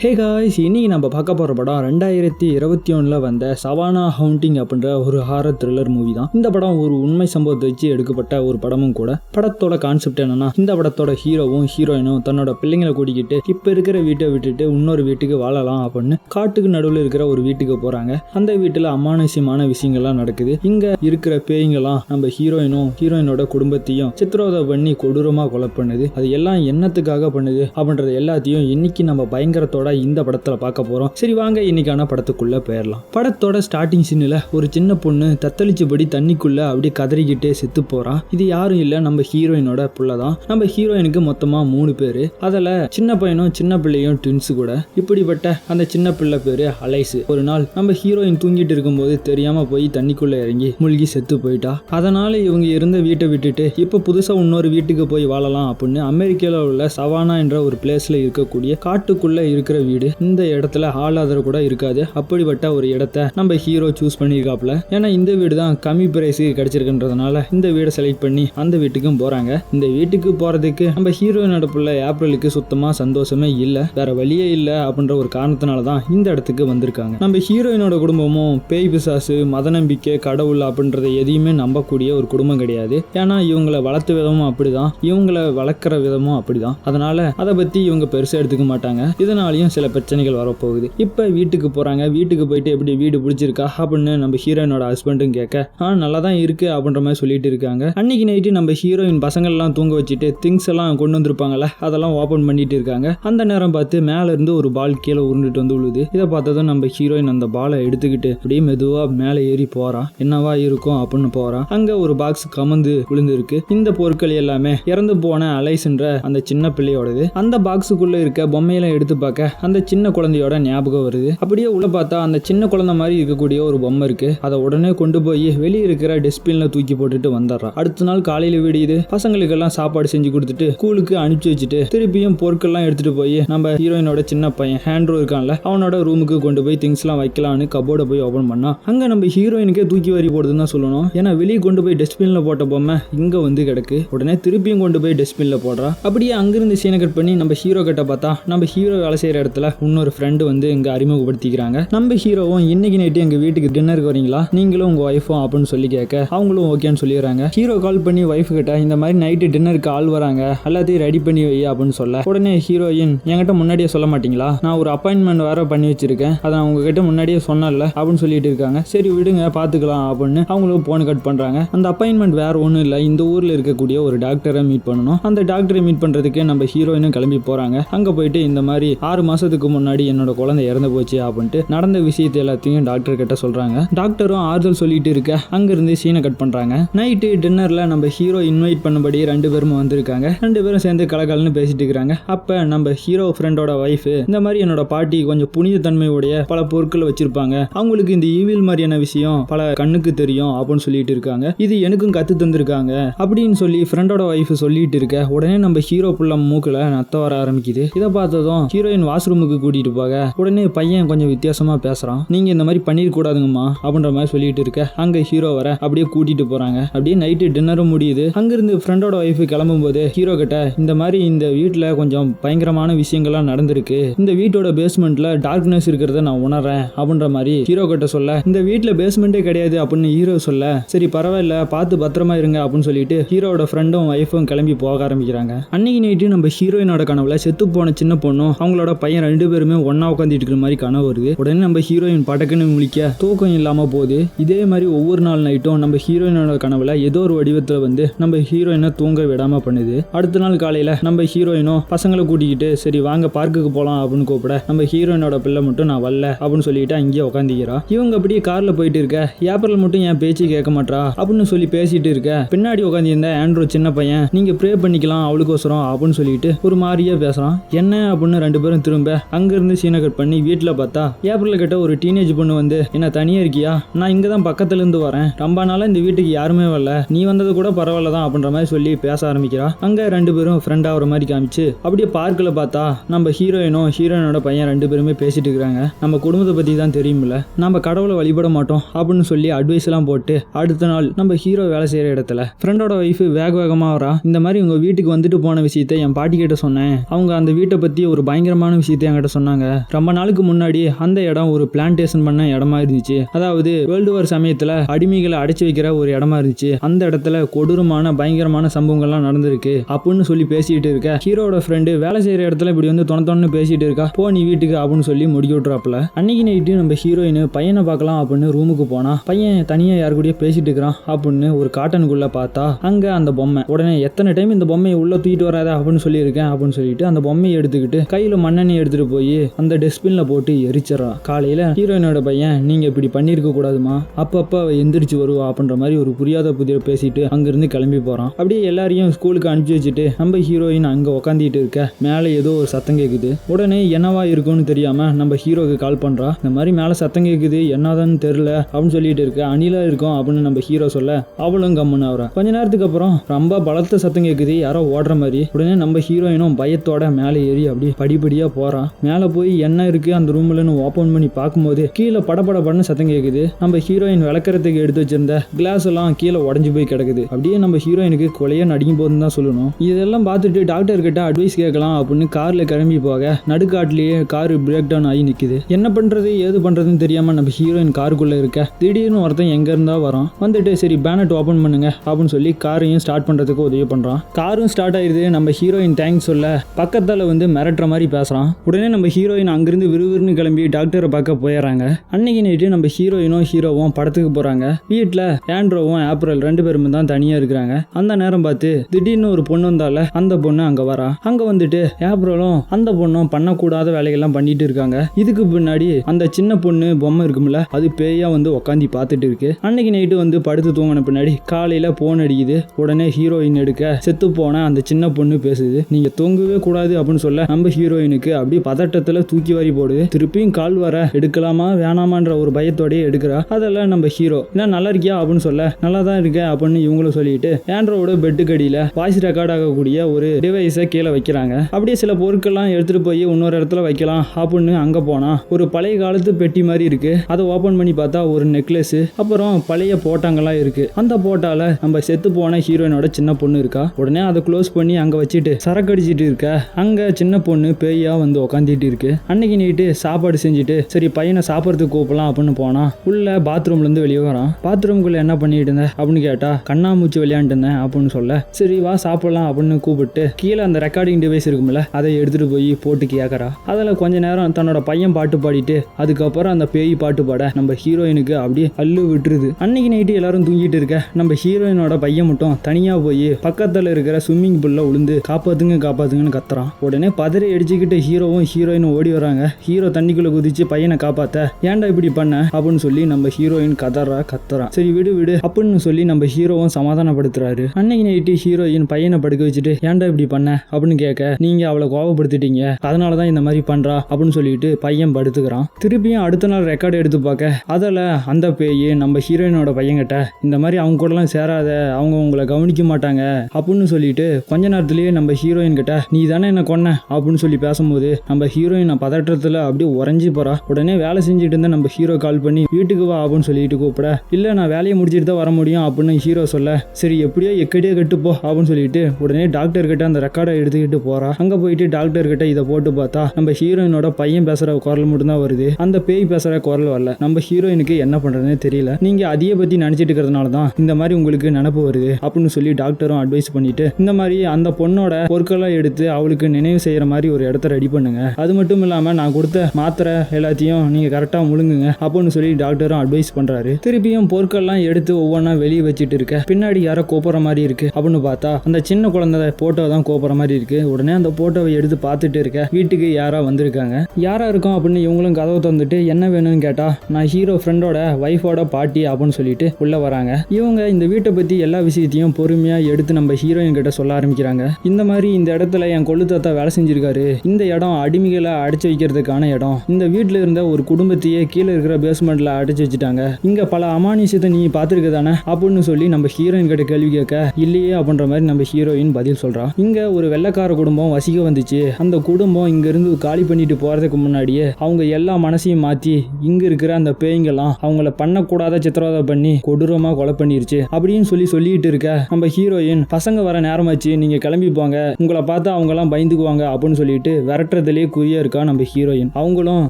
Hey guys இன்னைக்கு நம்ம பார்க்க போகிற படம் ரெண்டாயிரத்தி இருபத்தி ஒன்றில் வந்த சவானா ஹவுண்டிங் அப்படின்ற ஒரு ஹாரர் த்ரில்லர் மூவி தான். இந்த படம் ஒரு உண்மை சம்பவத்தை வச்சு எடுக்கப்பட்ட ஒரு படமும் கூட. படத்தோட கான்செப்ட் என்னன்னா இந்த படத்தோட ஹீரோவும் ஹீரோயினும் தன்னோட பிள்ளைங்களை கூட்டிக்கிட்டு இப்போ இருக்கிற வீட்டை விட்டுட்டு இன்னொரு வீட்டுக்கு வாழலாம் அப்படின்னு காட்டுக்கு நடுவில் இருக்கிற ஒரு வீட்டுக்கு போகிறாங்க அந்த வீட்டில் அமானுஷ்யமான விஷயங்கள்லாம் நடக்குது. இங்கே இருக்கிற பேய்ங்கெல்லாம் நம்ம ஹீரோயினும் ஹீரோயினோட குடும்பத்தையும் சித்திரவதை பண்ணி கொடூரமாக கொலை பண்ணுது. அது எல்லாம் என்னத்துக்காக பண்ணுது அப்படின்றது எல்லாத்தையும் இன்னைக்கு நம்ம பயங்கரத்தோட இந்த படத்துல பார்க்க போறோம். சரி வாங்க இன்னைக்கான படத்துக்குள்ள போயிடலாம் படத்தோட ஸ்டார்டிங் சீன்ல ஒரு சின்ன பொண்ணு தத்தளிச்சபடி தண்ணிக்குள்ள அப்படியே கதறிக்கிட்டே செத்து போறான் இது யாரும் இல்ல நம்ம ஹீரோயினோட புள்ள தான் நம்ம ஹீரோயினுக்கு மொத்தமா மூணு பேரு. அதுல சின்ன பையனும் சின்ன பிள்ளையும் ட்வின்ஸ் கூட. இப்படிப்பட்ட அந்த சின்ன பிள்ளை பேரு அலைசு. ஒரு நாள் நம்ம ஹீரோயின் தூங்கிட்டு இருக்கும்போது தெரியாம போய் தண்ணிக்குள்ள இறங்கி மூழ்கி செத்து போயிட்டா. அதனால இவங்க இருந்த வீட்டை விட்டுட்டு இப்போ புதுசா இன்னொரு வீட்டுக்கு போய் வாழலாம் அப்படின்னு அமெரிக்காவில் உள்ள சவானா என்ற ஒரு பிளேஸ்ல இருக்கக்கூடிய காட்டுக்குள்ள இருக்கிற வீடு இந்த இடத்துல ஆளாதர கூட இருக்காது. அப்படிப்பட்ட ஒரு இடத்த நம்ம ஹீரோ சூஸ் பண்ணியிருக்காப்ல ஏன்னா இந்த வீடு தான் கம்மி பிரைஸுக்கு கிடைச்சிருக்குன்றதுனால இந்த வீடை செலக்ட் பண்ணி அந்த வீட்டுக்கும் போறாங்க. இந்த வீட்டுக்கு போறதுக்கு நம்ம ஹீரோயினோட பிள்ளை ஏப்ரலுக்கு சுத்தமா சந்தோஷமே இல்லை. வேற வழியே இல்லை அப்படின்ற ஒரு காரணத்தினால தான் இந்த இடத்துக்கு வந்திருக்காங்க. நம்ம ஹீரோயினோட குடும்பமும் பேய் பிசாசு மத நம்பிக்கை கடவுள் அப்படின்றத எதையுமே நம்பக்கூடிய ஒரு குடும்பம் கிடையாது. ஏன்னா இவங்களை வளர்த்த விதமும் அப்படிதான் இவங்களை வளர்க்குற விதமும் அப்படிதான். அதனால அதை பத்தி இவங்க பெருசா எடுத்துக்க மாட்டாங்க. இதனாலையும் சில பிரச்சனைகள் வரப்போகுது. இப்போ வீட்டுக்கு போகிறாங்க வீட்டுக்கு போயிட்டு எப்படி வீடு பிடிச்சிருக்கா அப்படின்னு நம்ம ஹீரோயினோட ஹஸ்பண்டும் கேட்க ஆ நல்லா தான் இருக்கு அப்படின்ற மாதிரி சொல்லிட்டு இருக்காங்க. அன்னைக்கு நைட்டு நம்ம ஹீரோயின் பசங்கள்லாம் தூங்க வச்சுட்டு திங்ஸ் எல்லாம் கொண்டு வந்திருப்பாங்கல்ல அதெல்லாம் ஓப்பன் பண்ணிட்டு இருக்காங்க. அந்த நேரம் பார்த்து மேலே இருந்து ஒரு பால் கீழே உருண்டுட்டு வந்து விழுது. இதை பார்த்ததும் நம்ம ஹீரோயின் அந்த பாலை எடுத்துக்கிட்டு அப்படியே மெதுவாக மேலே ஏறி போகிறான் என்னவா இருக்கும் அப்படின்னு போகிறான் அங்கே ஒரு பாக்ஸ் கமந்து விழுந்திருக்கு. இந்த பொருட்கள் எல்லாமே இறந்து போன அலைஸ்ன்ற அந்த சின்ன பிள்ளையோடது. அந்த பாக்ஸுக்குள்ளே இருக்க பொம்மையெல்லாம் எடுத்து பார்க்க அந்த சின்ன குழந்தையோட ஞாபகம் வருது. அப்படியே உள்ள பார்த்தா அந்த சின்ன குழந்தை மாதிரி இருக்கக்கூடிய ஒரு பொம்மை இருக்கு. அதை உடனே கொண்டு போய் வெளியே இருக்கிற டஸ்ட்பின்ல தூக்கி போட்டுட்டு வந்துடுறான் அடுத்த நாள் காலையில விடியுது. பசங்களுக்கெல்லாம் சாப்பாடு செஞ்சு கொடுத்துட்டு ஸ்கூலுக்கு அனுப்பிச்சு வச்சுட்டு திருப்பியும் பொருட்கள்லாம் எடுத்துட்டு போய் நம்ம ஹீரோயினோட சின்ன பையன் ஹேண்ட்ரோ இருக்கான்ல அவனோட ரூமுக்கு கொண்டு போய் திங்ஸ்லாம் வைக்கலாம்னு கபோர்டை போய் ஓபன் பண்ணா அங்க நம்ம ஹீரோயினுக்கே தூக்கி வாரி போடுதுன்னு தான் சொல்லணும். ஏன்னா வெளியே கொண்டு போய் டஸ்ட்பின்ல போட்ட பொம்மை இங்க வந்து கிடக்கு. உடனே திருப்பியும் கொண்டு போய் டஸ்ட்பின்ல போடுறா. அப்படியே அங்கிருந்து சீனை கட் பண்ணி நம்ம ஹீரோ கிட்ட பார்த்தா நம்ம ஹீரோ வேலை செய்யற இடத்துல இன்னொரு ஃப்ரெண்டு வந்து இங்கே அறிமுகப்படுத்திக்கிறாங்க. நம்ம ஹீரோவும் இன்னைக்கு நைட்டு எங்கள் வீட்டுக்கு டின்னருக்கு வரீங்களா? நீங்களும் உங்க ஒய்ஃபும் அப்படின்னு சொல்லி கேட்க அவங்களும் ஓகேன்னு சொல்லிடுறாங்க. ஹீரோ கால் பண்ணி ஒய்ஃப் கிட்ட இந்த மாதிரி நைட்டு டின்னருக்கு ஆள் வராங்க எல்லாத்தையும் ரெடி பண்ணி வை அப்படின்னு சொல்ல உடனே ஹீரோயின் என்கிட்ட முன்னாடியே சொல்ல மாட்டீங்களா? நான் ஒரு அப்பாயின்மெண்ட் வேற பண்ணி வச்சிருக்கேன். அதை நான் உங்ககிட்ட முன்னாடியே சொன்னல அப்படின்னு சொல்லிட்டு இருக்காங்க. சரி விடுங்க பார்த்துக்கலாம் அப்படின்னு அவங்களும் போன் கட் பண்றாங்க. அந்த அப்பாயின்மெண்ட் வேற ஒன்றும் இல்லை இந்த ஊரில் இருக்கக்கூடிய ஒரு டாக்டரை மீட் பண்ணணும். அந்த டாக்டரை மீட் பண்ணுறதுக்கு நம்ம ஹீரோயினும் கிளம்பி போகிறாங்க அங்கே போயிட்டு இந்த மாதிரி ஆறு மாதத்துக்கு முன்னாடி என்னோட குழந்தை இறந்து போச்சு அப்படின்ட்டு நடந்த விஷயத்தை எல்லாத்தையும் டாக்டர் கிட்ட சொல்கிறாங்க டாக்டரும் ஆறுதல் சொல்லிட்டு இருக்க அங்கேருந்து சீனை கட் பண்ணுறாங்க நைட்டு டின்னரில் நம்ம ஹீரோ இன்வைட் பண்ணபடி ரெண்டு பேரும் வந்திருக்காங்க. ரெண்டு பேரும் சேர்ந்து கலகலன்னு பேசிட்டு இருக்காங்க அப்போ நம்ம ஹீரோ ஃப்ரெண்டோட ஒய்ஃபு இந்த மாதிரி என்னோட பாட்டி கொஞ்சம் புனிதத்தன்மையுடைய பல பொருட்களை வச்சிருப்பாங்க. அவங்களுக்கு இந்த ஈவில் மாதிரியான விஷயம் பல கண்ணுக்கு தெரியும் அப்படின்னு சொல்லிட்டு இருக்காங்க. இது எனக்கும் கற்று தந்திருக்காங்க அப்படின்னு சொல்லி ஃப்ரெண்டோட ஒய்ஃப் சொல்லிட்டு இருக்க உடனே நம்ம ஹீரோ புள்ள மூக்கில் நத்த வர ஆரம்பிக்குது. இதை பார்த்ததும் ஹீரோயின் வாஷ்ரூமுக்கு கூட்டிட்டு போக. உடனே பையன் கொஞ்சம் வித்தியாசமா பேசுறான். நீங்க இந்த மாதிரி பண்ணிடக்கூடாதுங்கம்மா அப்படின்ற மாதிரி சொல்லிட்டு இருக்க. அங்க ஹீரோ வர அப்படியே கூட்டிட்டு போறாங்க. அப்படியே நைட்டு டின்னரும் முடியுது. அங்கிருந்து ஃப்ரெண்டோட ஒய்ஃப் கிளம்பும் போது ஹீரோ கிட்ட இந்த மாதிரி இந்த வீட்டுல கொஞ்சம் பயங்கரமான விஷயங்கள்லாம் நடந்திருக்கு. இந்த வீட்டோட பேஸ்மெண்ட்ல டார்க்னஸ் இருக்கிறத நான் உணர்றேன் அப்படின்ற மாதிரி ஹீரோ கிட்ட சொல்ல. இந்த வீட்டுல பேஸ்மெண்ட்டே கிடையாது அப்படின்னு ஹீரோ சொல்ல. சரி பரவாயில்ல பார்த்து பத்திரமா இருங்க அப்படின்னு சொல்லிட்டு ஹீரோட ஃப்ரெண்டும் ஒய்ஃபும் கிளம்பி போக ஆரம்பிக்கிறாங்க. அன்னைக்கு நைட்டு நம்ம ஹீரோயினோட கனவுல செத்து போன சின்ன பொண்ணும் அவங்களோட பையன் ரெண்டு பேருமே ஒன்னா உட்காந்துட்டு இருக்கிற மாதிரி கனவு வருது. உடனே நம்ம ஹீரோயின் படக்குன்னு முழிக்க தூக்கம் இல்லாம போகுது. இதே மாதிரி ஒவ்வொரு நாள் நைட்டும் நம்ம ஹீரோயினோட கனவுல ஏதோ ஒரு வடிவத்துல வந்து நம்ம ஹீரோயினை தூங்க விடாம பண்ணுது. அடுத்த நாள் காலையில நம்ம ஹீரோயினும் பசங்களை கூட்டிக்கிட்டு சரி வாங்க பார்க்குக்கு போலாம் அப்படின்னு கூப்பிட நம்ம ஹீரோயினோட பிள்ளை மட்டும் நான் வரல அப்படின்னு சொல்லிட்டு அங்கேயே உட்காந்துக்கிறா இவங்க அப்படியே கார்ல போயிட்டு இருக்க ஏப்ரல் மட்டும் என் பேச்சு கேட்க மாட்டா அப்படின்னு சொல்லி பேசிட்டு இருக்க. பின்னாடி உட்காந்துருந்த ஆண்ட்ரோ சின்ன பையன் நீங்க ப்ரே பண்ணிக்கலாம் அவளுக்கோசரம் அப்படின்னு சொல்லிட்டு ஒரு மாதிரியே பேசுறான். என்ன? அப்படின்னு ரெண்டு பேரும் திரும்ப அங்கிருந்து சீனை கட் பண்ணி வீட்டில் பார்த்தா ஏப்ரல் கிட்ட ஒரு டீனேஜ் பொண்ணு வந்து என்ன தனியாக இருக்கியா? நான் இங்கே தான் பக்கத்துல இருந்து வரேன். ரொம்ப நாளாக இந்த வீட்டுக்கு யாருமே வரல. நீ வந்தது கூட பரவாயில்ல தான் அப்படின்ற மாதிரி சொல்லி பேச ஆரம்பிக்கிறா. அங்கே ரெண்டு பேரும் ஃப்ரெண்ட் ஆகிற மாதிரி காமிச்சு அப்படியே பார்க்கில் பார்த்தா நம்ம ஹீரோயினும் ஹீரோயினோட பையன் ரெண்டு பேருமே பேசிட்டு இருக்கிறாங்க நம்ம குடும்பத்தை பற்றி தான் தெரியுமில்ல நம்ம கடவுளை வழிபட மாட்டோம் அப்படின்னு சொல்லி அட்வைஸ்லாம் போட்டு அடுத்த நாள் நம்ம ஹீரோ வேலை செய்கிற இடத்துல ஃப்ரெண்டோட ஒய்ஃப் வேக வேகமாக வரா இந்த மாதிரி உங்கள் வீட்டுக்கு வந்துட்டு போன விஷயத்தை என் பாட்டி கிட்ட சொன்னேன். அவங்க அந்த வீட்டை பற்றி ஒரு பயங்கரமான விஷயத்தை என்கிட்ட சொன்னாங்க. ரொம்ப நாளுக்கு முன்னாடி அந்த இடம் ஒரு பிளான்டேஷன் பண்ண இடமா இருந்துச்சு. அதாவது வேர்ல்டு வார் சமயத்துல அடிமைகளை அடைச்சு வைக்கிற ஒரு இடமா இருந்துச்சு. அந்த இடத்துல கொடூரமான பயங்கரமான சம்பவங்கள்லாம் நடந்திருக்கு. அப்படின்னு சொல்லி பேசிட்டு இருக்க. ஹீரோட ஃப்ரெண்டு வேலை செய்யற இடத்துல இப்படி வந்து தொண பேசிட்டு இருக்கா. போ நீ வீட்டுக்கு அப்படின்னு சொல்லி முடிக்க விட்றாப்புல அன்னைக்கு நைட்டு நம்ம ஹீரோயின் பையனை பார்க்கலாம் அப்படின்னு ரூமுக்கு போனா பையன் தனியா யாரு கூடயோ பேசிட்டு இருக்கிறான் அப்படின்னு ஒரு காட்டனுக்குள்ள பார்த்தா அங்க அந்த பொம்மை. உடனே எத்தனை டைம் இந்த பொம்மையை உள்ள தூக்கிட்டு வராத அப்படின்னு சொல்லியிருக்கேன் அப்படின்னு சொல்லிட்டு அந்த பொம்மையை எடுத்துக்கிட்டு கையில மண்ணெண்ணெய் எடுத்துட்டு போய் அந்த டஸ்ட்பின்ல போட்டு எரிச்சிடறா. காலையில ஹீரோயினோட பையன் நீங்க இப்படி பண்ணிருக்க கூடாதுமா. அப்பப்ப அவ எந்திரிச்சு வருவா. அப்படின்ற மாதிரி ஒரு புரியாத புதிய பேசிட்டு அங்கிருந்து கிளம்பி போறான். அப்படியே எல்லாரையும் ஸ்கூலுக்கு அனுப்பிச்சு வச்சுட்டு நம்ம ஹீரோயின் அங்க உக்காந்துட்டு இருக்க. மேலே ஏதோ ஒரு சத்தம் கேக்குது. உடனே என்னவா இருக்கும்னு தெரியாம நம்ம ஹீரோக்கு கால் பண்றா. இந்த மாதிரி மேலே சத்தம் கேக்குது. என்னதான்னு தெரியல. அப்படின்னு சொல்லிட்டு இருக்க. அணிலா இருக்கும் அப்படின்னு நம்ம ஹீரோ சொல்ல அவளும் கம்முன்னு ஆகுறா கொஞ்ச நேரத்துக்கு அப்புறம் ரொம்ப பலத்த சத்தம் கேக்குது. யாரோ ஓடுற மாதிரி. உடனே நம்ம ஹீரோயினும் பயத்தோட மேலே ஏறி அப்படியே படிப்படியா போறான். மேலே போய் என்ன இருக்கு அந்த ரூம்லன்னு ஓப்பன் பண்ணி பார்க்கும்போது கீழே படபடபடன்னு சத்தம் கேக்குது. நம்ம ஹீரோயின் விளக்கறதுக்கு எடுத்து வச்சிருந்த கிளாஸ் எல்லாம் கீழே உடஞ்சு போய் கிடக்குது. அப்படியே நம்ம ஹீரோயினுக்கு கொலையா நடிக்கும் போதுன்னு தான் சொல்லணும். இதெல்லாம் பார்த்துட்டு டாக்டர் கிட்ட அட்வைஸ் கேட்கலாம் அப்படின்னு கார்ல கிளம்பி போக நடுக்காட்டிலேயே கார் பிரேக் டவுன் ஆகி நிக்குது. என்ன பண்றது ஏது பண்றதுன்னு தெரியாம நம்ம ஹீரோயின் காருக்குள்ள இருக்க திடீர்னு ஒருத்தன் எங்க இருந்தா வரான். வந்துட்டு சரி பேனட் ஓபன் பண்ணுங்க அப்படின்னு சொல்லி காரையும் ஸ்டார்ட் பண்றதுக்கு உதவி பண்றான். காரும் ஸ்டார்ட் ஆயிருது. நம்ம ஹீரோயின் தேங்க்ஸ் சொல்ல பக்கத்துல வந்து மிரட்டுற மாதிரி பேசுறான். உடனே நம்ம ஹீரோயின் அங்கிருந்து விறுவிறுன்னு கிளம்பி டாக்டரை பார்க்க போயிடுறாங்க அன்னைக்கு நைட்டு நம்ம ஹீரோயினும் ஹீரோவும் படத்துக்கு போறாங்க. வீட்டில் ஆண்ட்ரோவும் ஏப்ரல் ரெண்டு பேருமே தான் தனியா இருக்கிறாங்க. அந்த நேரம் பார்த்து திடீர்னு ஒரு பொண்ணு வந்தால அந்த பொண்ணு அங்க வரா. அங்க வந்துட்டு ஏப்ரலும் அந்த பொண்ணும் பண்ணக்கூடாத வேலைகள்லாம் பண்ணிட்டு இருக்காங்க. இதுக்கு பின்னாடி அந்த சின்ன பொண்ணு பொம்மை இருக்கும்ல அது பேயா வந்து உக்காந்து பார்த்துட்டு இருக்கு. அன்னைக்கு நைட்டு வந்து படுத்து தூங்கின பின்னாடி காலையில போன் அடிக்குது. உடனே ஹீரோயின் எடுக்க செத்து போன அந்த சின்ன பொண்ணு பேசுது. நீங்க தூங்கவே கூடாது அப்படின்னு சொல்ல நம்ம ஹீரோயினுக்கு அப்படியே பதட்டத்துல தூக்கி வாரி போடுது திருப்பியும் கால் வர எடுக்கலாமா வேணாமான்ற ஒரு பயத்தோடயே எடுக்கிறா. அதெல்லாம் நம்ம ஹீரோ. என்ன நல்லா இருக்கியா? அப்படின்னு சொல்ல நல்லா தான் இருக்கேன் அப்படின்னு இவங்களும் சொல்லிட்டு ஆண்ட்ரோட பெட்டுக்கு அடியில் வாய்ஸ் ரெக்கார்ட் ஆகக்கூடிய ஒரு டிவைஸை கீழே வைக்கிறாங்க. அப்படியே சில பொருட்கள்லாம் எடுத்துட்டு போய் இன்னொரு இடத்துல வைக்கலாம் அப்படின்னு அங்கே போனால் ஒரு பழைய காலத்து பெட்டி மாதிரி இருக்கு. அதை ஓப்பன் பண்ணி பார்த்தா ஒரு நெக்லஸ் அப்புறம் பழைய போட்டாங்கெல்லாம் இருக்கு. அந்த போட்டால நம்ம செத்து போன ஹீரோயினோட சின்ன பொண்ணு இருக்கா? உடனே அதை க்ளோஸ் பண்ணி அங்கே வச்சுட்டு சரக்கு அடிச்சிட்டு இருக்க. அங்கே சின்ன பொண்ணு பேயா வந்து உக்காந்துட்டு இருக்கு. அன்னைக்கு நைட்டு சாப்பாடு செஞ்சுட்டு சரி பையனை சாப்பிட்றதுக்கு கூப்பிடலாம் அப்படின்னு போனா உள்ள பாத்ரூம்ல இருந்து வெளியே வரான். பாத்ரூம்குள்ள என்ன பண்ணிட்டு இருந்த? அப்படின்னு கேட்டா கண்ணாமூச்சி விளையாண்டு இருந்தேன் அப்படின்னு சொல்ல. சரி வா சாப்பிடலாம் அப்படின்னு கூப்பிட்டு கீழே அந்த ரெக்கார்டிங் டிவைஸ் இருக்கும்ல அதை எடுத்துட்டு போய் போட்டு கேட்கறா அதில் கொஞ்ச நேரம் தன்னோட பையன் பாட்டு பாடிட்டு அதுக்கப்புறம் அந்த பேய் பாட்டு பாட நம்ம ஹீரோயினுக்கு அப்படியே அள்ளு விட்டுருது. அன்னைக்கு நைட்டு எல்லாரும் தூங்கிட்டு இருக்க நம்ம ஹீரோயினோட பையன் மட்டும் தனியா போய் பக்கத்தில் இருக்கிற ஸ்விம்மிங் பூல்ல விழுந்து காப்பாத்துங்க காப்பாத்துங்கன்னு கத்துறான். உடனே பதறி அடிச்சுக்கிட்டு ஹீரோ ஹீரோவும் ஹீரோயினும் ஓடி வராங்க. ஹீரோ தண்ணிக்குள்ள குதிச்சு பையனை காப்பாத்த ஏன்டா இப்படி பண்ண? அப்படின்னு சொல்லி நம்ம ஹீரோயின் கதறா கத்துறா. சரி விடு விடு அப்படின்னு சொல்லி நம்ம ஹீரோவும் சமாதானப்படுத்துறாரு. அன்னைக்கு நைட்டு ஹீரோயின் பையனை படுக்க வச்சுட்டு ஏன்டா இப்படி பண்ண? அப்படின்னு கேட்க நீங்க அவளை கோபப்படுத்திட்டீங்க அதனால தான் இந்த மாதிரி பண்றா அப்படின்னு சொல்லிட்டு பையன் படுத்துக்கிறான். திருப்பியும் அடுத்த நாள் ரெக்கார்டு எடுத்து பார்க்க அதில் அந்த பேய் நம்ம ஹீரோயினோட பையன்கிட்ட இந்த மாதிரி அவங்க கூடலாம் சேராத அவங்க உங்களை கவனிக்க மாட்டாங்க அப்படின்னு சொல்லிட்டு கொஞ்ச நேரத்திலேயே நம்ம ஹீரோயின் கிட்ட நீ தானே என்ன கொன்ன? அப்படின்னு சொல்லி பேசும்போது நம்ம ஹீரோயின் பதற்றத்தில் அப்படியே உறைஞ்சி போறா. உடனே வேலை செஞ்சுட்டு இருந்த நம்ம ஹீரோ கால் பண்ணி வீட்டுக்கு வா அப்படின்னு சொல்லிட்டு கூப்பிட. இல்லை நான் வேலையை முடிச்சிட்டு தான் வர முடியும் அப்படின்னு ஹீரோ சொல்ல. சரி எப்படியோ எக்கடியே கட்டுப்போ அப்படின்னு சொல்லிட்டு உடனே டாக்டர் கிட்ட அந்த ரெக்கார்டை எடுத்துக்கிட்டு போறா. அங்க போயிட்டு டாக்டர் கிட்ட இதை போட்டு பார்த்தா நம்ம ஹீரோயினோட பையன் பேசுற குரல் மட்டும்தான் வருது. அந்த பேய் பேசுற குரல் வரல. நம்ம ஹீரோயினுக்கு என்ன பண்றதுன்னு தெரியல. நீங்க அதையே பத்தி நினைச்சிட்டு இருக்கிறதுனால தான் இந்த மாதிரி உங்களுக்கு நினப்பு வருது அப்படின்னு சொல்லி டாக்டரும் அட்வைஸ் பண்ணிட்டு இந்த மாதிரி அந்த பொண்ணோட பொருட்கள்லாம் எடுத்து அவளுக்கு நினைவு செய்யற மாதிரி ஒரு இடத்த ரெடி பண்ணுங்க. அது மட்டும் இல்லாம நான் கொடுத்த மாத்திரை எல்லாத்தையும் நீங்க கரெக்டா முழுங்குங்க. அப்படின்னு சொல்லி டாக்டரும் அட்வைஸ் பண்றாரு. திருப்பியும் பொருட்கள்லாம் எடுத்து ஒவ்வொன்றா வெளியே வச்சுட்டு இருக்க. பின்னாடி யாரோ கோப்புற மாதிரி இருக்கு. அப்படின்னு பார்த்தா அந்த சின்ன குழந்தை போட்டோ தான் கோப்புற மாதிரி இருக்கு. உடனே அந்த போட்டோவை எடுத்து பார்த்துட்டு இருக்க. வீட்டுக்கு யாரா வந்திருக்காங்க. யாரா இருக்கும் அப்படின்னு இவங்களும் கதவை திறந்துட்டு என்ன வேணும்னு கேட்டா நான் ஹீரோ ஃப்ரெண்டோட ஒய்ஃபோட பாட்டி அப்படின்னு சொல்லிட்டு உள்ள வராங்க. இவங்க இந்த வீட்டை பத்தி எல்லா விஷயத்தையும் பொறுமையா எடுத்து நம்ம ஹீரோயின் கிட்ட சொல்ல ஆரம்பிக்கிறாங்க. இந்த மாதிரி இந்த இடத்துல என் கொள்ளு தாத்தா வேலை செஞ்சிருக்காரு. இந்த இடம் அடிமைகளை அடைச்சு வைக்கிறதுக்கான இடம். இந்த வீட்டில் இருந்த ஒரு குடும்பத்தையே கீழே இருக்கிற பேஸ்மெண்ட்ல அடைச்சு வச்சுட்டாங்க. இங்க பல அமானுஷத்தை நீ பார்த்துருக்க தானே? அப்படின்னு சொல்லி நம்ம ஹீரோயின் கிட்ட கேள்வி கேட்க இல்லையே அப்படின்ற மாதிரி நம்ம ஹீரோயின் பதில் சொல்றா. இங்க ஒரு வெள்ளைக்கார குடும்பம் வசிக்க வந்துச்சு. அந்த குடும்பம் இங்க இருந்து காலி பண்ணிட்டு போறதுக்கு முன்னாடியே அவங்க எல்லா மனசையும் மாத்தி இங்க இருக்கிற அந்த பேய்ங்கெல்லாம் அவங்கள பண்ணக்கூடாத சித்திரவதை பண்ணி கொடூரமா கொலை பண்ணிருச்சு. அப்படின்னு சொல்லி சொல்லிட்டு இருக்க நம்ம ஹீரோயின் பசங்க வர நேரமாச்சு நீங்க கிளம்பி போங்க. உங்களை பார்த்தா அவங்க எல்லாம் பயந்துக்குவாங்க அப்படின்னு சொல்லிட்டு விரட்ட மிரட்டுறதுலேயே குறியா இருக்கா நம்ம ஹீரோயின் அவங்களும்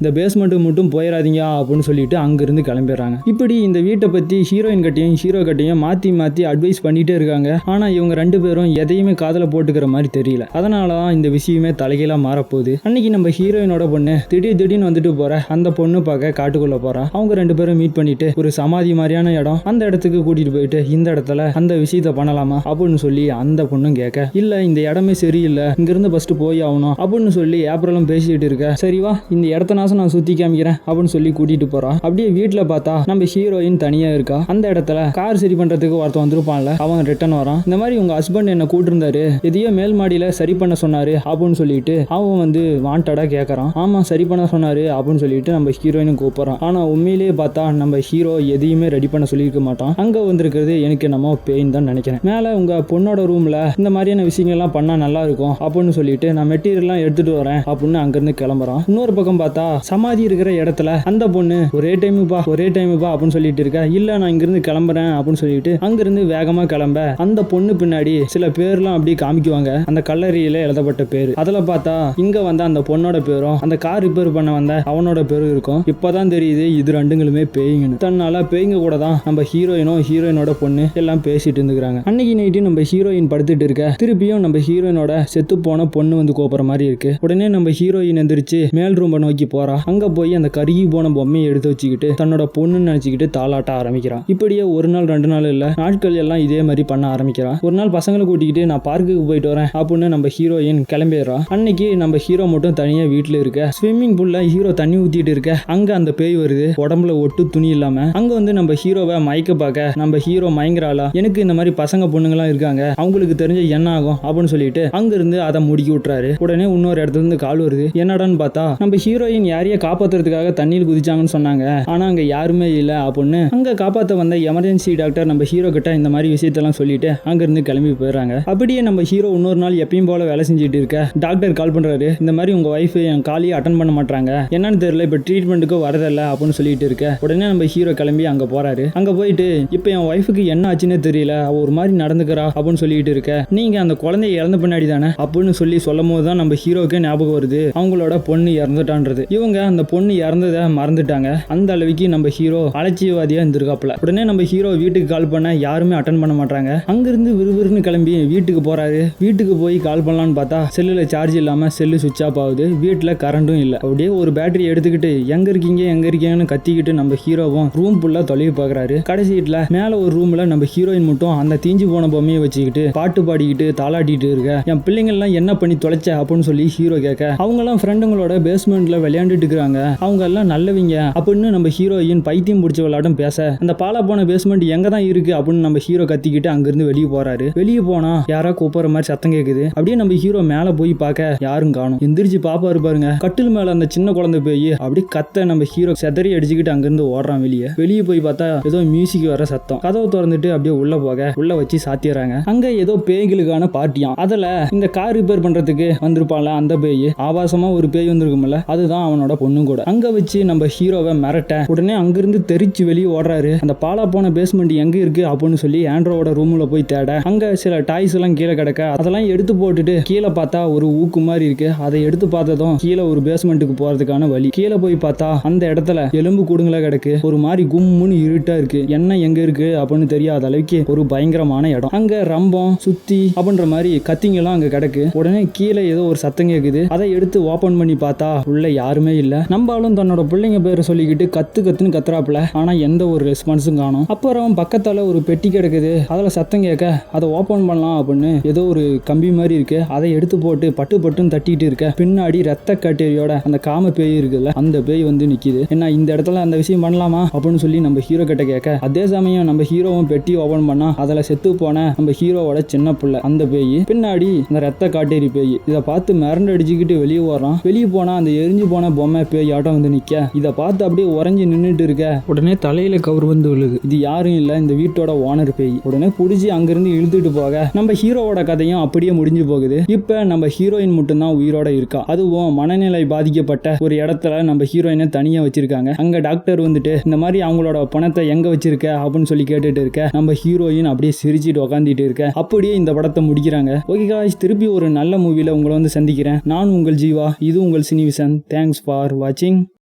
இந்த பேஸ்மெண்ட்டுக்கு மட்டும் போயிடாதீங்க அப்படின்னு சொல்லிட்டு அங்கிருந்து கிளம்பிடுறாங்க. இப்படி இந்த வீட்டை பத்தி ஹீரோயின் கட்டையும் ஹீரோ கட்டையும் மாத்தி மாத்தி அட்வைஸ் பண்ணிட்டே இருக்காங்க. ஆனா இவங்க ரெண்டு பேரும் எதையுமே காதல போட்டுக்கிற மாதிரி தெரியல. அதனாலதான் இந்த விஷயமே தலைகீழா மாறப்போகுது. அன்னைக்கு நம்ம ஹீரோயினோட பொண்ணு திடீர் திடீர்னு வந்துட்டு போற அந்த பொண்ணு பார்க்க காட்டுக்குள்ள போறா. அவங்க ரெண்டு பேரும் மீட் பண்ணிட்டு ஒரு சமாதி மாதிரியான இடம். அந்த இடத்துக்கு கூட்டிட்டு போயிட்டு இந்த இடத்துல அந்த விஷயத்த பண்ணலாமா? அப்படின்னு சொல்லி அந்த பொண்ணும் கேட்க இல்ல இந்த இடமே சரியில்லை. இங்கிருந்து ஃபர்ஸ்ட் போய் ஆகணும். அப்படின்னு சொல்லி ஏப்ரலும் பேசிக்கிட்டு இருக்க. சரி வா இந்த இடத்த நாசம் நான் சுத்தி காமிக்கிறேன் அப்படின்னு சொல்லி கூட்டிட்டு போறான் அப்படியே வீட்டுல பார்த்தா நம்ம ஹீரோயின் தனியா இருக்கா. அந்த இடத்துல கார் சரி பண்றதுக்கு ஒருத்தன் வந்திருப்பான்ல அவன் ரிட்டர்ன் வரான். இந்த மாதிரி உங்க ஹஸ்பண்ட் என்ன கூட்டிருந்தாரு எதையோ மேல் மாடியில சரி பண்ண சொன்னாரு அப்படின்னு சொல்லிட்டு அவன் வந்து வாண்டடா கேட்குறான் ஆமா சரி பண்ண சொன்னாரு அப்படின்னு சொல்லிட்டு நம்ம ஹீரோயினும் கூப்பிட்றான். ஆனா உண்மையிலேயே பார்த்தா நம்ம ஹீரோ எதையுமே ரெடி பண்ண சொல்லியிருக்க மாட்டான். அங்க வந்திருக்கிறது எனக்கு நம்ம பெயின் தான் நினைக்கிறேன். மேல உங்க பொண்ணோட ரூம்ல இந்த மாதிரியான விஷயங்கள்லாம் பண்ணா நல்லா இருக்கும் அப்படின்னு சொல்லிட்டு நான் மெட்டீரியல்லாம் எடுத்துட்டு வரேன். அப்படின்னு அங்கிருந்து கிளம்புறான் இன்னொரு பக்கம் பார்த்தா சமாதி இருக்கிற இடத்துல அந்த பொண்ணு ஒரே டைம் பா ஒரே டைம் பா அப்படின்னு சொல்லிட்டு இருக்க. இல்ல நான் இங்கிருந்து கிளம்புறேன் அப்படின்னு சொல்லிட்டு அங்கிருந்து வேகமா கிளம்ப அந்த பொண்ணு பின்னாடி சில பேர்லாம் அப்படியே காமிக்குவாங்க. அந்த கல்லறையில எழுதப்பட்ட பேர். அதுல பார்த்தா இங்க வந்த அந்த பொண்ணோட பேரும் அந்த கார் ரிப்பேர் பண்ண வந்த அவனோட பேரும் இருக்கும். இப்பதான் தெரியுது இது ரெண்டுங்களுமே பேய்ங்கன்னு. தன்னால பேய்ங்க கூட தான் நம்ம ஹீரோயினும் ஹீரோயினோட பொண்ணு எல்லாம் பேசிட்டு இருந்துக்கிறாங்க. அன்னைக்கு நைட்டு நம்ம ஹீரோயின் படுத்துட்டு இருக்க திருப்பியும் நம்ம ஹீரோயினோட செத்து போன பொண்ணு வந்து கோப்புற மாதிரி இருக்கு. உடனே நம்ம ஹீரோயின் எந்திரிச்சு மேல் ரூமை நோக்கி போறா. அங்க போய் அந்த கருகி போன பொம்மையை எடுத்து வச்சுக்கிட்டு தன்னோட பொண்ணுன்னு நினைச்சுக்கிட்டு தாளாட்ட ஆரம்பிக்கிறான். இப்படியே ஒரு நாள் ரெண்டு நாள் இல்ல நாட்கள் எல்லாம் இதே மாதிரி பண்ண ஆரம்பிக்கிறான். ஒரு நாள் பசங்களை கூட்டிக்கிட்டு நான் பார்க்குக்கு போயிட்டு வரேன் அப்படின்னு நம்ம ஹீரோயின் கிளம்பிடுறா. அன்னைக்கு நம்ம ஹீரோ மட்டும் தனியா வீட்டுல இருக்க ஸ்விம்மிங் பூல்ல ஹீரோ தண்ணி ஊத்திட்டு இருக்க. அங்க அந்த பேய் வருது உடம்புல ஒட்டு துணி இல்லாம. அங்க வந்து நம்ம ஹீரோவை மயக்க பார்க்க நம்ம ஹீரோ மயங்குறாளா? எனக்கு இந்த மாதிரி பசங்க பொண்ணுங்களாம் இருக்காங்க அவங்களுக்கு தெரிஞ்ச என்ன ஆகும் அப்படின்னு சொல்லிட்டு அங்க இருந்து அதை முடிக்க விட்டுறாரு. உடனே இன்னொரு இடத்துல இருந்து கால் வருது. என்னடான்னு பார்த்தா நம்ம ஹீரோயின் யாரைய காப்பாத்துறதுக்காக தண்ணீர் குதிச்சாங்கன்னு சொன்னாங்க. ஆனா அங்க யாருமே இல்ல அப்படின்னு அங்க காப்பாத்த வந்த எமர்ஜென்சி டாக்டர் நம்ம ஹீரோ கிட்ட இந்த மாதிரி விஷயத்தெல்லாம் சொல்லிட்டு அங்க இருந்து கிளம்பி போயிடுறாங்க. அப்படியே நம்ம ஹீரோ இன்னொரு நாள் எப்பயும் போல வேலை செஞ்சுட்டு இருக்க. டாக்டர் கால் பண்றாரு. இந்த மாதிரி உங்க ஒய்ஃப் என் காலையை அட்டன் பண்ண மாட்டாங்க என்னன்னு தெரியல இப்ப ட்ரீட்மெண்ட்டுக்கு வரதில்ல அப்படின்னு சொல்லிட்டு இருக்க. உடனே நம்ம ஹீரோ கிளம்பி அங்க போறாரு. அங்க போயிட்டு இப்ப என் ஒய்ஃபுக்கு என்ன ஆச்சுன்னே தெரியல. அவ ஒரு மாதிரி நடந்துக்கிறா அப்படின்னு சொல்லிட்டு இருக்க. நீங்க அந்த குழந்தைய இறந்த பின்னாடி தானே அப்படின்னு சொல்லி சொல்லும் போது தான் நம்ம ஹீரோக்கே ஞாபகம் வருது அவங்களோட பொண்ணு இறந்துட்டான்றது. இவங்க அந்த பொண்ணு இறந்ததை மறந்துட்டாங்க. அந்த அளவுக்கு நம்ம ஹீரோ அலட்சியவாதியா இருந்திருக்காப்ல உடனே நம்ம ஹீரோ வீட்டுக்கு கால் பண்ண யாருமே அட்டன் பண்ண மாட்டாங்க அங்கிருந்து விறுவிறுன்னு கிளம்பி வீட்டுக்கு போறாரு. வீட்டுக்கு போய் கால் பண்ணலான்னு பார்த்தா செல்லுல சார்ஜ் இல்லாம செல்லு சுவிச் ஆஃப் ஆகுது. வீட்டுல கரண்டும் இல்ல. அப்படியே ஒரு பேட்டரி எடுத்துக்கிட்டு எங்க இருக்கீங்க? எங்க இருக்கீங்கன்னு கத்திக்கிட்டு நம்ம ஹீரோவும் ரூம் ஃபுல்லா தொலைவி பாக்குறாரு. கடைசியில மேல ஒரு ரூம்ல நம்ம ஹீரோயின் மட்டும் அந்த தீஞ்சு போன பொம்மையை வச்சுக்கிட்டு பாட்டு பாடிக்கிட்டு தாளாட்டிட்டு இருக்க. என் பிள்ளைங்க எல்லாம் என்ன பண்ணி தொலைச்ச? அப்படின்னு சொல்லி ஹீரோ கேட்க அவங்க எல்லாம் ஃப்ரெண்டுங்களோட பேஸ்மெண்ட்ல விளையாண்டுட்டு இருக்காங்க அவங்க எல்லாம் நல்லவங்க. அப்படின்னு நம்ம ஹீரோயின் பைத்தியம் பிடிச்ச விளையாட்டும் பேச அந்த பாலா போன பேஸ்மெண்ட் எங்க தான் இருக்கு அப்படின்னு நம்ம ஹீரோ கத்திக்கிட்டு அங்கிருந்து வெளியே போறாரு. வெளியே போனா யாரா கூப்பிடுற மாதிரி சத்தம் கேக்குது. அப்படியே நம்ம ஹீரோ மேல போய் பார்க்க யாரும் காணும். எந்திரிச்சு பாப்பாரு பாருங்க. கட்டில் மேல அந்த சின்ன குழந்தை போய் அப்படி கத்த நம்ம ஹீரோ செதறி அடிச்சுக்கிட்டு அங்கிருந்து ஓடுறான் வெளியே. வெளியே போய் பார்த்தா ஏதோ மியூசிக் வர சத்தம். கதவை திறந்துட்டு அப்படியே உள்ள போக உள்ள வச்சு சாத்திடுறாங்க. அங்க ஏதோ பேய்களுக்கான பார்ட்டியாம் அதுல இந்த கார் ரிப்பேர் பண்றதுக்கு வந்திருப்பான்ல அந்த பேய். ஆபாசமா ஒரு பேய் வந்திருக்கும்ல அதுதான் அவனோட பொண்ணு கூட. அங்க வச்சு நம்ம ஹீரோவை மிரட்ட உடனே அங்கிருந்து தெரிச்சு வெளியே ஓடுறாரு. அந்த பாலா போன பேஸ்மெண்ட் எங்க இருக்கு அப்படின்னு சொல்லி ஆண்ட்ரோவோட ரூம்ல போய் தேட. அங்க சில டாய்ஸ் எல்லாம் கீழே கிடக்க அதெல்லாம் எடுத்து போட்டுட்டு கீழே பார்த்தா ஒரு ஊக்கு மாதிரி இருக்கு. அதை எடுத்து பார்த்ததும் கீழே ஒரு பேஸ்மெண்ட்டுக்கு போறதுக்கான வழி. கீழே போய் பார்த்தா அந்த இடத்துல எலும்பு கூடுங்களா கிடக்கு. ஒரு மாதிரி கும்முன்னு இருட்டா இருக்கு. என்ன எங்க இருக்கு அப்படின்னு தெரியாத அளவுக்கு ஒரு பயங்கரமான இடம். அங்க ரம்பம் சுத்தி அப்படின்ற மாதிரி கத்திங்கெல்லாம் அங்க கிடக்கு. உடனே கீழே ஏதோ ஒரு சத்தம் கேக்குது. அதை எடுத்து ஓபன் பண்ணி பார்த்தா உள்ள யாருமே இல்ல. நம்பாலும் தன்னோட பிள்ளைங்க பேரை சொல்லிக்கிட்டு கத்து கத்துன்னு கத்துறாப்புல. ஆனா எந்த ஒரு ரெஸ்பான்ஸும் காணும். அப்புறம் பக்கத்தால ஒரு பெட்டி கிடக்குது. அதுல சத்தம் கேட்க அதை ஓபன் பண்ணலாம் அப்படின்னு ஏதோ ஒரு கம்பி மாதிரி இருக்கு. அதை எடுத்து போட்டு பட்டு பட்டுன்னு தட்டிட்டு இருக்க. பின்னாடி ரத்த கட்டேரியோட அந்த காம பேய் இருக்குல்ல அந்த பேய் வந்து நிக்குது. என்ன இந்த இடத்துல அந்த விஷயம் பண்ணலாமா? அப்படின்னு சொல்லி நம்ம ஹீரோ கிட்ட கேட்க அதே சமயம் நம்ம ஹீரோவும் பெட்டி ஓபன் பண்ணா அதுல செத்து போன நம்ம ஹீரோவோட சின்ன பிள்ளை அந்த பேய். பின்னாடி அந்த ரத்த காட்டேரி பேய். இதை பார்த்து மிரண்டு அடிச்சுக்கிட்டு வெளியே வர்றான் வெளியே போனா அந்த எரிஞ்சு போன பொம்மை பேய் ஆட்டம் வந்து நிக்க. இதை பார்த்து அப்படியே உறைஞ்சு நின்றுட்டு இருக்க. உடனே தலையில கவர் வந்து விழுது. இது யாரும் இல்ல இந்த வீட்டோட ஓனர் பேய். உடனே புடிச்சு அங்கிருந்து இழுத்துட்டு போக. நம்ம ஹீரோவோட கதையும் அப்படியே முடிஞ்சு போகுது. இப்ப நம்ம ஹீரோயின் மட்டும்தான் உயிரோட இருக்கா? அதுவும் மனநிலை பாதிக்கப்பட்ட ஒரு இடத்துல நம்ம ஹீரோயினை தனியா வச்சிருக்காங்க. அங்க டாக்டர் வந்துட்டு இந்த மாதிரி அவங்களோட பணத்தை எங்க வச்சிருக்க? அப்படின்னு சொல்லி கேட்டுட்டு இருக்க. நம்ம ஹீரோயின் அப்படியே சிரிச்சிட்டு உக்காந்துட்டு இருக்க. அப்படியே இந்த படத்தை முடிக்கிறாங்க. ஓகே காய்ஸ் திருப்பி ஒரு நல்ல மூவில உங்களை வந்து சந்திக்கிறேன். நானும் நான் உங்கள் ஜீவா இது உங்கள் சினிவிசன் தேங்க்ஸ் ஃபார் வாட்சிங்